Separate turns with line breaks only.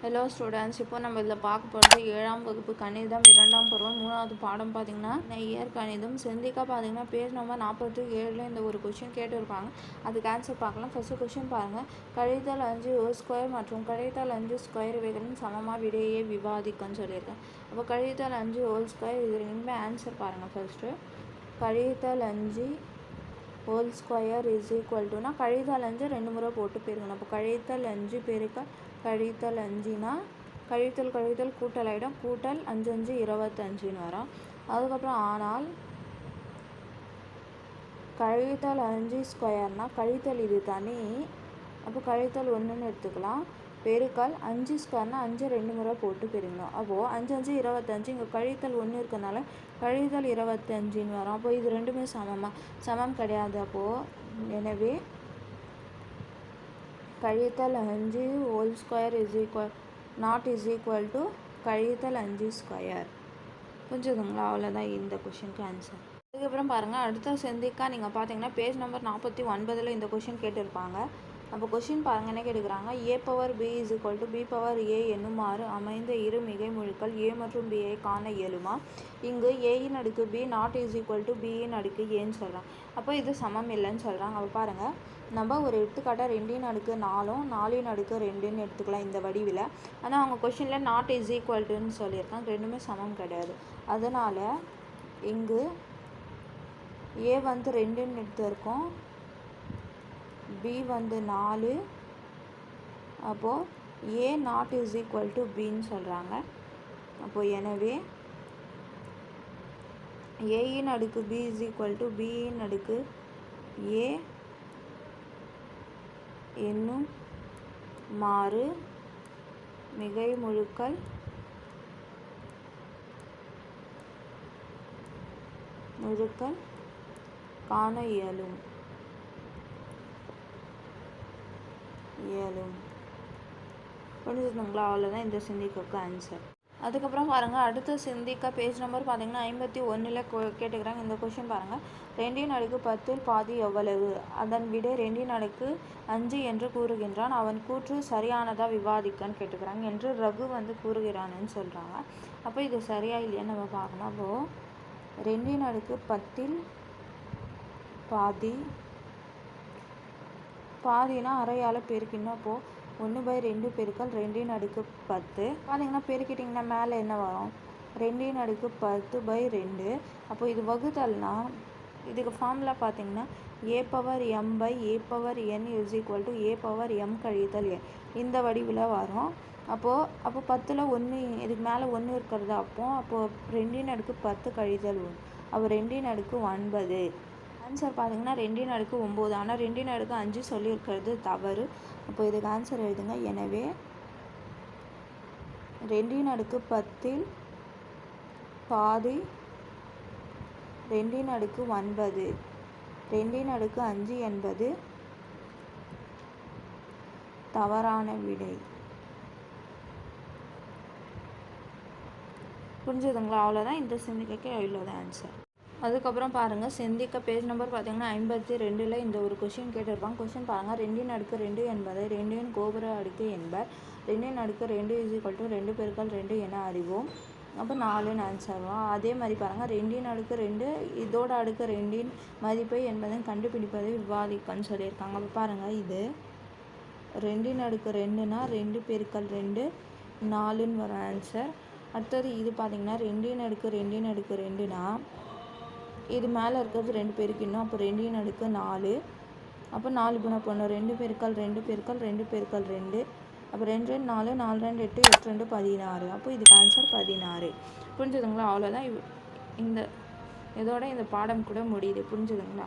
Hello students இப்போ நம்ம இதில் பார்க்க போகிறது ஏழாம் வகுப்பு கணிதம் இரண்டாம் பருவம் மூணாவது பாடம் பார்த்தீங்கன்னா இயற் கணிதம் செந்திக்கா பார்த்தீங்கன்னா பேஜ் நம்பர் நாற்பத்தி ஏழில் இந்த ஒரு கொஷின் கேட்டிருப்பாங்க அதுக்கு ஆன்சர் பார்க்கலாம். ஃபஸ்ட்டு கொஷின் பாருங்கள் கழித்தல் அஞ்சு ஒரு ஸ்கொயர் மற்றும் கழித்தல் அஞ்சு ஸ்கொயர் இவைகளும் சமமாக விடையே விவாதிக்கன்னு சொல்லியிருக்கேன். அப்போ கழித்தல் அஞ்சு ஹோல் ஸ்கொயர் இது ரெண்டுமே ஆன்சர் பாருங்கள் ஃபஸ்ட்டு கழித்தல் அஞ்சு ஹோல் ஸ்கொயர் இஸ் ஈக்குவல் டுனா கழித்தல் அஞ்சு ரெண்டு முறை போட்டு போயிருக்கணும் அப்போ கழித்தல் அஞ்சு பெருக்க கழித்தல் அஞ்சுனா கழித்தல் கழித்தல் கூட்டல் ஆகிடும் கூட்டல் அஞ்சு அஞ்சு இருபத்தஞ்சுன்னு வரும். அதுக்கப்புறம் ஆனால் கழித்தல் அஞ்சு ஸ்கொயர்னால் கழித்தல் இது தனி. அப்போ கழித்தல் ஒன்றுன்னு எடுத்துக்கலாம். பெருக்கல் அஞ்சு ஸ்கொயர்னால் அஞ்சு ரெண்டு முறை போட்டு பெருக்கணும். அப்போது அஞ்சு அஞ்சு இருபத்தஞ்சு இங்கே கழித்தல் ஒன்று இருக்கனால கழித்தல் இருபத்தஞ்சின்னு வரும். அப்போ இது ரெண்டுமே சமமாக சமம் கிடையாது அப்போது எனவே கழித்தல் அஞ்சு whole square is equal not is equal to கழித்தல் அஞ்சு ஸ்கொயர் புரிஞ்சுதுங்களா? அவ்வளோதான் இந்த கொஷினுக்கு ஆன்சர் அதுக்கப்புறம் பாருங்கள் அடுத்த செந்திக்கா நீங்கள் பார்த்தீங்கன்னா பேஜ் நம்பர் நாற்பத்தி ஒன்பதில் இந்த கொஷின் கேட்டிருப்பாங்க. அப்போ கொஷின் பாருங்க என்ன கேட்குறாங்க A power B is equal to B power A என்னுமாறு அமைந்த இரு மிகை முழுக்கள் ஏ மற்றும் பியை காண இயலுமா? இங்கு ஏயின் அடுக்கு B not is equal to பியின் அடுக்கு ஏன்னு சொல்கிறாங்க அப்போ இது சமம் இல்லைன்னு சொல்கிறாங்க அப்போ பாருங்கள் நம்ம ஒரு எடுத்துக்காட்டாக ரெண்டின் அடுக்கு நாலும் நாலின் அடுக்கு ரெண்டுன்னு எடுத்துக்கலாம் இந்த வடிவில். ஆனால் அவங்க கொஷினில் நாட் இஸ் ஈக்குவல் டுன்னு சொல்லியிருக்காங்க. ரெண்டுமே சமம் கிடையாது. அதனால் இங்கு ஏ வந்து ரெண்டுன்னு எடுத்திருக்கோம். பி வந்து நாலு. அப்போது A not is equal to பின்னு சொல்கிறாங்க அப்போது எனவே ஏயின் அடுக்கு பி இஸ் ஈக்குவல் டு பியின் அடுக்கு ஏ என்னும் மாறு மிகை முழுக்கள் முழுக்கள் காண இயலும். இயலும் புரிஞ்சுதுங்களா அவ்வளோதான் இந்த சிந்திக்கு ஆன்சர் அதுக்கப்புறம் பாருங்கள் அடுத்த சிந்திக்கா பேஜ் நம்பர் பார்த்தீங்கன்னா ஐம்பத்தி ஒன்றில் கேட்டுக்கிறாங்க. இந்த கொஷின் பாருங்கள் ரெண்டின் அடுக்கு பத்தில் பாதி எவ்வளவு? அதன் விட ரெண்டின் அடுக்கு அஞ்சு என்று கூறுகின்றான். அவன் கூற்று சரியானதாக விவாதிக்கன்னு கேட்டுக்கிறாங்க என்று ரகு வந்து கூறுகிறான்னு சொல்கிறாங்க அப்போ இது சரியா இல்லையான்னு நம்ம பார்க்கணும். அப்போது ரெண்டின் அடுக்கு பத்தில் பாதி பாதினா அரையால் பெருக்கணும் அப்போது ஒன்று பை ரெண்டு பெருக்கல் ரெண்டின் அடுக்கு பத்து. பார்த்தீங்கன்னா பெருக்கிட்டிங்கன்னா மேலே என்ன வரும்? ரெண்டின் அடுக்கு பத்து பை ரெண்டு. அப்போ இது வகுத்தல்னா இதுக்கு ஃபார்முலா பார்த்தீங்கன்னா A power M by A power N is equal to A power M கழித்தல் என் இந்த வடிவில் வரும். அப்போது அப்போ பத்தில் ஒன்று இதுக்கு மேலே ஒன்று இருக்கிறது அப்போ அப்போது ரெண்டின் அடுக்கு பத்து கழித்தல் ஒன்று அப்போ ரெண்டின் அடுக்கு ஒன்பது. ஆன்சர் பார்த்தீங்கன்னா ரெண்டின் அடுக்கு ஒம்பது. ஆனால் ரெண்டின் அடுக்கு அஞ்சு சொல்லியிருக்கிறது தவறு. அப்போ இதுக்கு ஆன்சர் எழுதுங்க. எனவே ரெண்டின் அடுக்கு பத்தில் பாதி ரெண்டின் அடுக்கு ஒன்பது. ரெண்டின் அடுக்கு அஞ்சு என்பது தவறான விடை. புரிஞ்சுதுங்களா? அவ்வளோதான் இந்த சிந்திக்கைக்கு அவ்வளோதான் ஆன்சர் அதுக்கப்புறம் பாருங்கள் செந்திக்க பேஜ் நம்பர் பார்த்தீங்கன்னா ஐம்பத்தி ரெண்டில் இந்த ஒரு கொஷின் கேட்டிருப்பாங்க. கொஷின் பாருங்கள் ரெண்டின் அடுக்கு ரெண்டு என்பதை ரெண்டின் கோபுர அடுக்கு என்பர். ரெண்டின் அடுக்கு ரெண்டு இஸ் ஈக்குவல் டு ரெண்டு பெருக்கள் ரெண்டு என அறிவோம். அப்போ நாலுன்னு ஆன்சர் வரும். அதே மாதிரி பாருங்கள் ரெண்டின் அடுக்கு ரெண்டு இதோட அடுக்கு ரெண்டின் மதிப்பை என்பதை கண்டுபிடிப்பதை விவாதிக்கன்னு சொல்லியிருக்காங்க. அப்போ பாருங்கள் இது ரெண்டின் அடுக்கு ரெண்டுனா ரெண்டு பெருக்கள் ரெண்டு நாலுன்னு வரும் ஆன்சர் அடுத்தது இது பார்த்திங்கன்னா ரெண்டின் அடுக்கு ரெண்டின் அடுக்கு ரெண்டுனா இது மேலே இருக்கிறது ரெண்டு பேருக்கு இன்னும் அப்போ ரெண்டையும் அடுக்கு நாலு. அப்போ நாலு குணம் பண்ணணும் ரெண்டு பெருக்கல் ரெண்டு பெருக்கல் ரெண்டு பெருக்கல் ரெண்டு. அப்போ ரெண்டு ரெண்டு நாலு நாலு ரெண்டு எட்டு எட்டு ரெண்டு பதினாறு. அப்போ இதுக்கு ஆன்சர் பதினாறு. புரிஞ்சுதுங்களா? அவ்வளோதான் இந்த இதோட இந்த பாடம் கூட முடியுது. புரிஞ்சுதுங்களா?